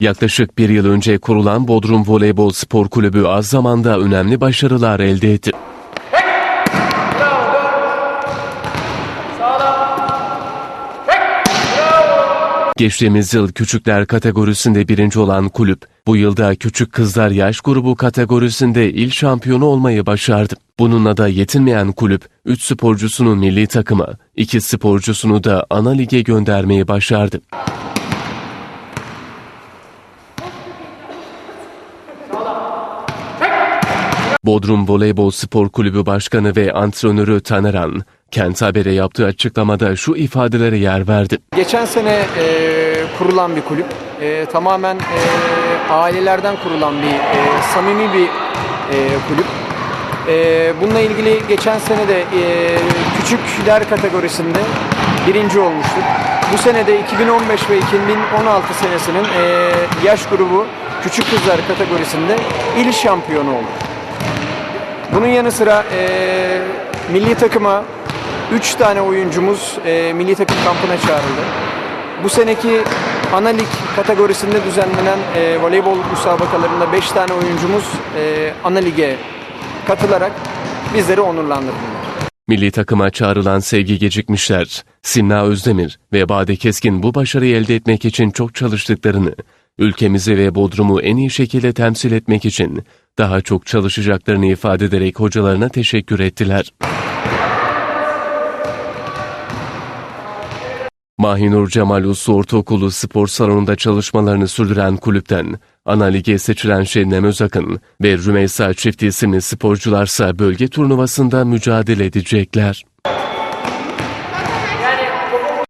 Yaklaşık bir yıl önce kurulan Bodrum Voleybol Spor Kulübü az zamanda önemli başarılar elde etti. Geçtiğimiz yıl küçükler kategorisinde birinci olan kulüp, bu yılda küçük kızlar yaş grubu kategorisinde il şampiyonu olmayı başardı. Bununla da yetinmeyen kulüp, 3 sporcusunu milli takıma, 2 sporcusunu da ana lige göndermeyi başardı. Bodrum Voleybol Spor Kulübü Başkanı ve antrenörü Taneran, Kent Haber'e yaptığı açıklamada şu ifadelere yer verdi. Geçen sene e, kurulan bir kulüp. E, tamamen e, ailelerden kurulan bir e, samimi bir e, kulüp. E, bununla ilgili geçen sene de e, küçükler kategorisinde birinci olmuştuk. Bu sene de 2015 ve 2016 senesinin e, yaş grubu küçük kızlar kategorisinde il şampiyonu olduk. Bunun yanı sıra e, milli takıma 3 tane oyuncumuz e, milli takım kampına çağrıldı. Bu seneki ana lig kategorisinde düzenlenen e, voleybol müsabakalarında 5 tane oyuncumuz e, ana lige katılarak bizleri onurlandırdılar. Milli takıma çağrılan Sevgi Gecikmişler, Simna Özdemir ve Bade Keskin bu başarıyı elde etmek için çok çalıştıklarını, ülkemizi ve Bodrum'u en iyi şekilde temsil etmek için daha çok çalışacaklarını ifade ederek hocalarına teşekkür ettiler. Mahinur Cemal Uslu Ortaokulu spor salonunda çalışmalarını sürdüren kulüpten ana lige seçilen Şebnem Özakın ve Rümeysa Çifti isimli sporcularsa bölge turnuvasında mücadele edecekler.